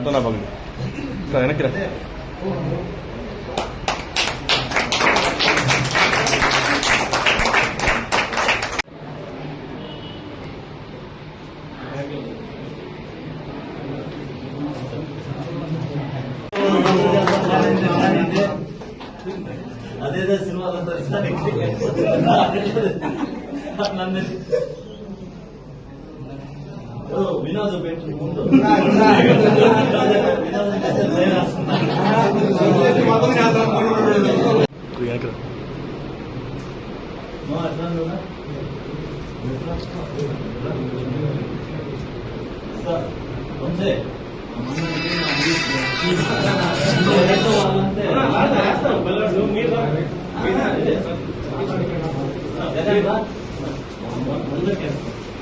అట్లా నా పక్కన రా, వెనక్కి రా అదేదో సినిమాలో నన్ను ఓ, వినోద్ పెట్టి ముందు వినోద్ పెట్టి నేను వస్తున్నాను. వెనక్కి రా మా అట్లా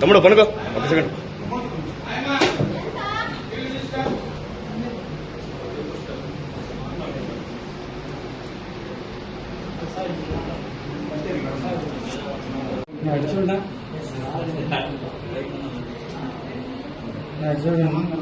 తమ్ముడు పనుకో. ఒక సెకండ్ చూడ చూడండి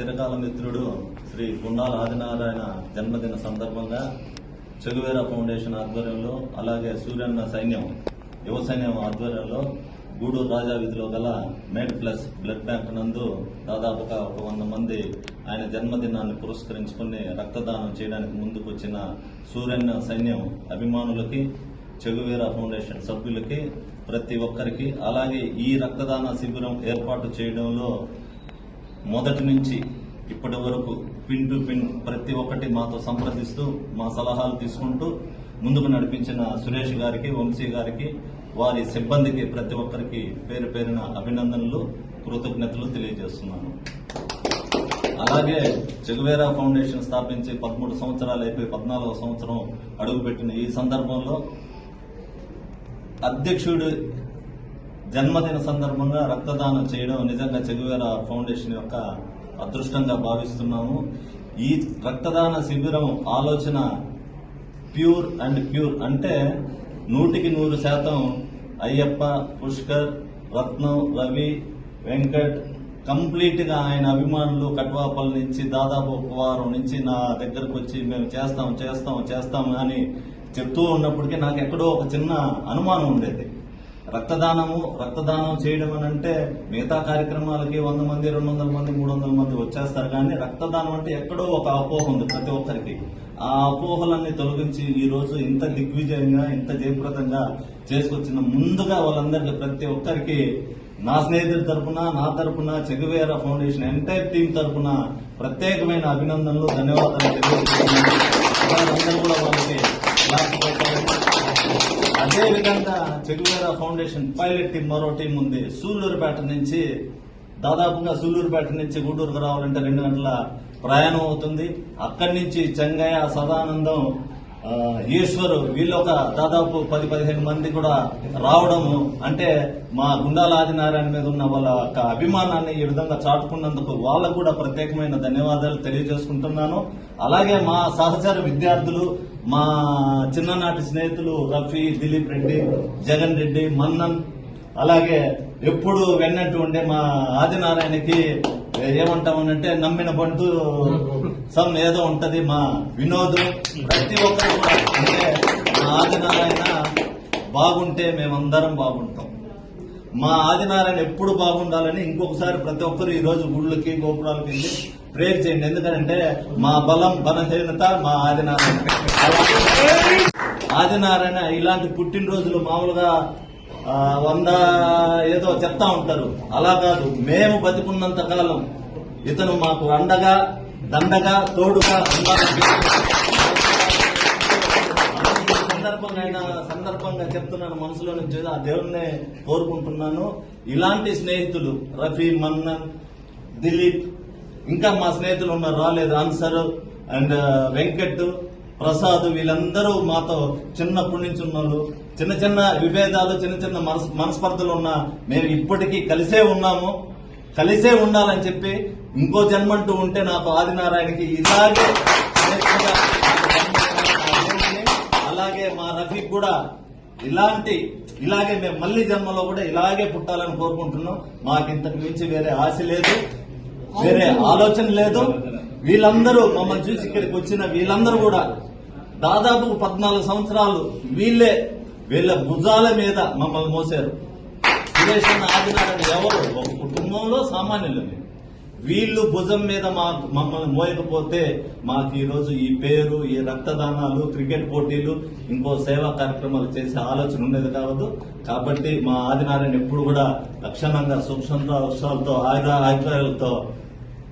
చిరకాల మిత్రుడు శ్రీ గుండాల ఆదినారాయణ జన్మదిన సందర్భంగా చెగువేర ఫౌండేషన్ ఆధ్వర్యంలో అలాగే సూర్యన్న సైన్యం యువ సైన్యం ఆధ్వర్యంలో గూడూరు రాజా వీధిలో గల మేడ్ ప్లస్ బ్లడ్ బ్యాంక్ నందు దాదాపుగా ఒక వంద మంది ఆయన జన్మదినాన్ని పురస్కరించుకుని రక్తదానం చేయడానికి ముందుకు వచ్చిన సూర్యన్న సైన్యం అభిమానులకి చెగువేర ఫౌండేషన్ సభ్యులకి ప్రతి ఒక్కరికి అలాగే ఈ రక్తదాన శిబిరం ఏర్పాటు చేయడంలో మొదటి నుంచి ఇప్పటి వరకు పిన్ టు పిన్ ప్రతి ఒక్కటి మాతో సంప్రదిస్తూ మా సలహాలు తీసుకుంటూ ముందుకు నడిపించిన సురేష్ గారికి వంశీ గారికి వారి సిబ్బందికి ప్రతి ఒక్కరికి పేరు పేరున అభినందనలు కృతజ్ఞతలు తెలియజేస్తున్నాను. అలాగే చెగువేరా ఫౌండేషన్ స్థాపించి పదమూడు సంవత్సరాలు అయిపోయి పద్నాలుగో సంవత్సరం అడుగుపెట్టిన ఈ సందర్భంలో అధ్యక్షుడు జన్మదిన సందర్భంగా రక్తదానం చేయడం నిజంగా చెగువేర ఫౌండేషన్ యొక్క అదృష్టంగా భావిస్తున్నాము. ఈ రక్తదాన శిబిరం ఆలోచన ప్యూర్ అండ్ ప్యూర్ అంటే నూటికి నూరు శాతం అయ్యప్ప పుష్కర్ రత్నం రవి వెంకట్ కంప్లీట్గా ఆయన అభిమానులు కట్వాపల్ నుంచి దాదాపు ఒక వారం నుంచి నా దగ్గరకు వచ్చి మేము చేస్తాం చేస్తాం చేస్తాం అని చెప్తూ ఉన్నప్పటికీ నాకు ఎక్కడో ఒక చిన్న అనుమానం ఉండేది. రక్తదానము రక్తదానం చేయడం అని అంటే మిగతా కార్యక్రమాలకి వంద మంది రెండు వందల మంది మూడు వందల మంది వచ్చేస్తారు. కానీ రక్తదానం అంటే ఎక్కడో ఒక అపోహ ఉంది ప్రతి ఒక్కరికి. ఆ అపోహలన్నీ తొలగించి ఈ రోజు ఇంత దిగ్విజయంగా ఇంత జయప్రదంగా చేసుకొచ్చిన ముందుగా వాళ్ళందరికీ ప్రతి ఒక్కరికి నా స్నేహితుల తరపున నా తరపున చెగువేర ఫౌండేషన్ ఎంటైర్ టీం తరపున ప్రత్యేకమైన అభినందనలు ధన్యవాదాలు తెలియజేస్తున్నాను. కూడా వాళ్ళకి అదేవిధంగా పెట్టాలి Che Guevara foundation pilot team మరో టీం ఉంది. సూళ్ళూరుపేట నుంచి దాదాపుగా సూళ్ళూరుపేట నుంచి గుంటూరుకు రావాలంటే రెండు గంటల ప్రయాణం అవుతుంది. అక్కడి నుంచి చెంగయ్య సదానందం ఈశ్వరు వీళ్ళొక దాదాపు పది పదిహేను మంది కూడా రావడము అంటే మా గుండాల ఆదినారాయణ మీద ఉన్న వాళ్ళ యొక్క అభిమానాన్ని ఈ విధంగా చాటుకున్నందుకు వాళ్ళకు కూడా ప్రత్యేకమైన ధన్యవాదాలు తెలియజేసుకుంటున్నాను. అలాగే మా సహచర విద్యార్థులు మా చిన్ననాటి స్నేహితులు రఫీ దిలీప్ రెడ్డి జగన్ రెడ్డి మన్నన్ అలాగే ఎప్పుడు వెన్నట్టు ఉండే మా ఆదినారాయణకి ఏమంటామనంటే నమ్మిన బంటు సమ్ ఏదో ఉంటది మా వినోద్ ప్రతి ఒక్కరు కూడా అంటే మా ఆదినారాయణ బాగుంటే మేమందరం బాగుంటాం. మా ఆదినారాయణ ఎప్పుడు బాగుండాలని ఇంకొకసారి ప్రతి ఒక్కరు ఈ రోజు గుళ్ళకి గోపురాలకి వెళ్ళి ప్రేర్ చేయండి. ఎందుకంటే మా బలం బలహీనత మా ఆదినారాయణ. ఆదినారాయణ ఇలాంటి పుట్టినరోజులు మామూలుగా వంద ఏదో చెప్తా ఉంటారు. అలా కాదు. మేము బతికున్నంత కాలం ఇతను మాకు అండగా దండగా తోడుగా సందర్భంగా అయినా సందర్భంగా చెప్తున్నాను మనసులో నుంచి ఆ దేవుణ్ణి కోరుకుంటున్నాను. ఇలాంటి స్నేహితులు రఫీ మన్నన్ దిలీప్ ఇంకా మా స్నేహితులు ఉన్నారు రాలేదు. Answer and uh, Venkat Prasad వీళ్ళందరూ మాతో చిన్నప్పటి నుంచి ఉన్నారు. చిన్న చిన్న విభేదాలు చిన్న చిన్న మనస్ మనస్పర్ధలు ఉన్నా మేము ఇప్పటికీ కలిసే ఉన్నాము. కలిసే ఉండాలని చెప్పి ఇంకో జన్మంటూ ఉంటే నాకు ఆదినారాయణకి ఇలాగే అలాగే మా రఫీక్ కూడా ఇలాంటి ఇలాగే మేము మళ్ళీ జన్మలో కూడా ఇలాగే పుట్టాలని కోరుకుంటున్నాం. మాకు ఇంతకు మించి వేరే ఆశ లేదు. వేరే ఆలోచన లేదు. వీళ్ళందరూ మమ్మల్ని చూసి ఇక్కడికి వచ్చిన వీళ్ళందరూ కూడా దాదాపు పద్నాలుగు సంవత్సరాలు వీళ్ళే వీళ్ళ భుజాల మీద మమ్మల్ని మోసారు. సురేష్ ఆదినారాయణ ఎవరు? ఒక కుటుంబంలో సామాన్యులు. మేము. వీళ్ళు భుజం మీద మా మమ్మల్ని మోయకపోతే మాకు ఈరోజు ఈ పేరు ఈ రక్తదానాలు క్రికెట్ పోటీలు ఇంకో సేవా కార్యక్రమాలు చేసే ఆలోచన ఉండేది కావద్దు. కాబట్టి మా ఆదినారాయణ ఎప్పుడు కూడా లక్షణంగా సూక్ష్మంతో అవసరాలతో ఆయుధ ఆయుధాలతో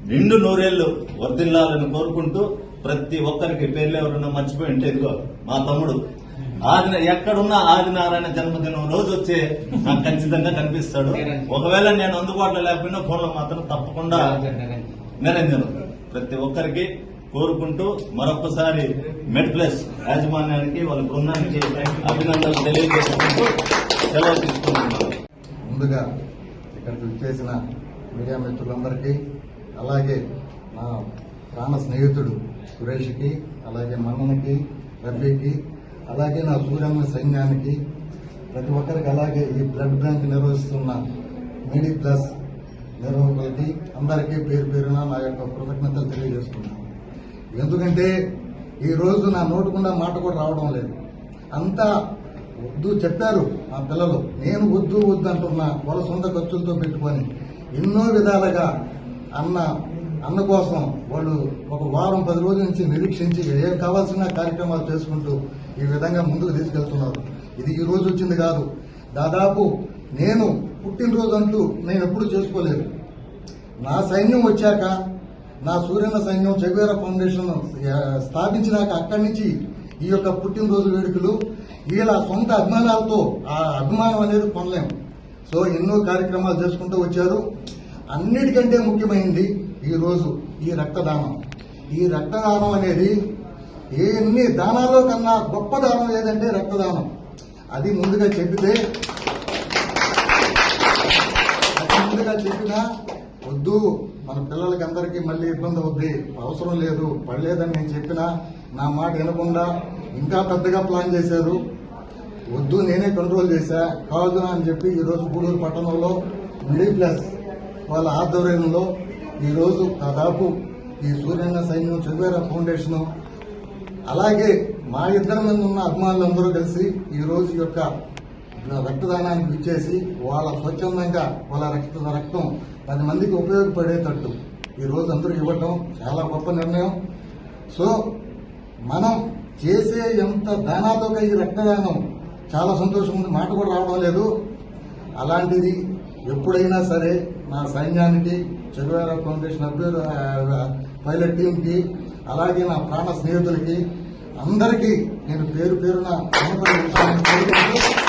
నిండు నూరేళ్ళు వర్ధిల్లాలని కోరుకుంటూ ప్రతి ఒక్కరికి పేర్లు ఎవరన్నా మర్చిపోయి ఉంటే ఇదిగో మా తమ్ముడు ఆది ఎక్కడున్నా ఆదినారాయణ జన్మదినం రోజు వచ్చే నాకు ఖచ్చితంగా కనిపిస్తాడు. ఒకవేళ నేను అందుబాటులో లేకపోయినా ఫోన్లో మాత్రం తప్పకుండా నిరంజన్ ప్రతి ఒక్కరికి కోరుకుంటూ మరొకసారి మెడ్ ప్లస్ యాజమాన్యానికి వాళ్ళ బృందానికి అభినందనలు తెలియజేసుకుంటూ సెలవు తీసుకుంటున్నాను. ముందుగా ఇక్కడికి వచ్చేసిన మీడియా మిత్రులందరికీ అలాగే నా ప్రాణ స్నేహితుడు సురేష్కి అలాగే మన్నకి రఫీకి అలాగే నా సూర్యమ్మ సైన్యానికి ప్రతి ఒక్కరికి అలాగే ఈ బ్లడ్ బ్యాంక్ నిర్వహిస్తున్న మీడి ప్లస్ నిర్వాహకులకి అందరికీ పేరు పేరున నా యొక్క కృతజ్ఞతలు తెలియజేస్తున్నాను ఎందుకంటే ఈరోజు నా నోటుకుండా మాట కూడా రావడం లేదు. అంతా వద్దు చెప్పారు మా పిల్లలు. నేను వద్దు వద్దు అంటున్నా వాళ్ళ సొంత ఖర్చులతో పెట్టుకొని ఎన్నో విధాలుగా అన్న అందుకోసం వాళ్ళు ఒక వారం పది రోజుల నుంచి నిరీక్షించి ఏం కావాల్సిన కార్యక్రమాలు చేసుకుంటూ ఈ విధంగా ముందుకు తీసుకెళ్తున్నారు. ఇది ఈ రోజు వచ్చింది కాదు. దాదాపు నేను పుట్టినరోజు అంటూ నేను ఎప్పుడు చేసుకోలేదు. నా సైన్యం వచ్చాక నా సూర్యన సైన్యం చెగువేర ఫౌండేషన్ స్థాపించినాక అక్కడి నుంచి ఈ యొక్క పుట్టినరోజు వేడుకలు వీళ్ళ సొంత అభిమానాలతో ఆ అభిమానం అనేది పొందలేము సో ఎన్నో కార్యక్రమాలు చేసుకుంటూ వచ్చారు. అన్నిటికంటే ముఖ్యమైనది ఈరోజు ఈ రక్తదానం. ఈ రక్తదానం అనేది ఎన్ని దానాల్లో కన్నా గొప్ప దానం ఏదంటే రక్తదానం. అది ముందుగా చెప్పితే అది ముందుగా చెప్పినా వద్దు. మన పిల్లలకి అందరికీ మళ్ళీ ఇబ్బంది అవుద్ది. అవసరం లేదు. పడలేదని నేను చెప్పినా నా మాట వినకుండా ఇంకా పెద్దగా ప్లాన్ చేశారు. వద్దు నేనే కంట్రోల్ చేశా. కాదు అని చెప్పి ఈరోజు గూడూరు పట్టణంలో మిడిల్ ప్లస్ వాళ్ళ ఆధ్వర్యంలో ఈరోజు దాదాపు ఈ సూర్యన్న సైన్యం చదివేరా ఫౌండేషన్ అలాగే మా ఇద్దరి మంది ఉన్న అభిమానులందరూ కలిసి ఈ రోజు యొక్క రక్తదానానికి ఇచ్చేసి వాళ్ళ స్వచ్ఛందంగా వాళ్ళ రక్త రక్తం పది మందికి ఉపయోగపడేటట్టు ఈ రోజు అందరూ ఇవ్వటం చాలా గొప్ప నిర్ణయం. సో మనం చేసే ఎంత దానాతో ఈ రక్తదానం చాలా సంతోషం ఉంది. మాట కూడా రావడం లేదు. అలాంటిది ఎప్పుడైనా సరే నా సైన్యానికి చెగువేర ఫౌండేషన్ అభ్యర్థి పైలట్ టీంకి అలాగే నా ప్రాణ స్నేహితులకి అందరికీ నేను పేరు పేరున రుణపడి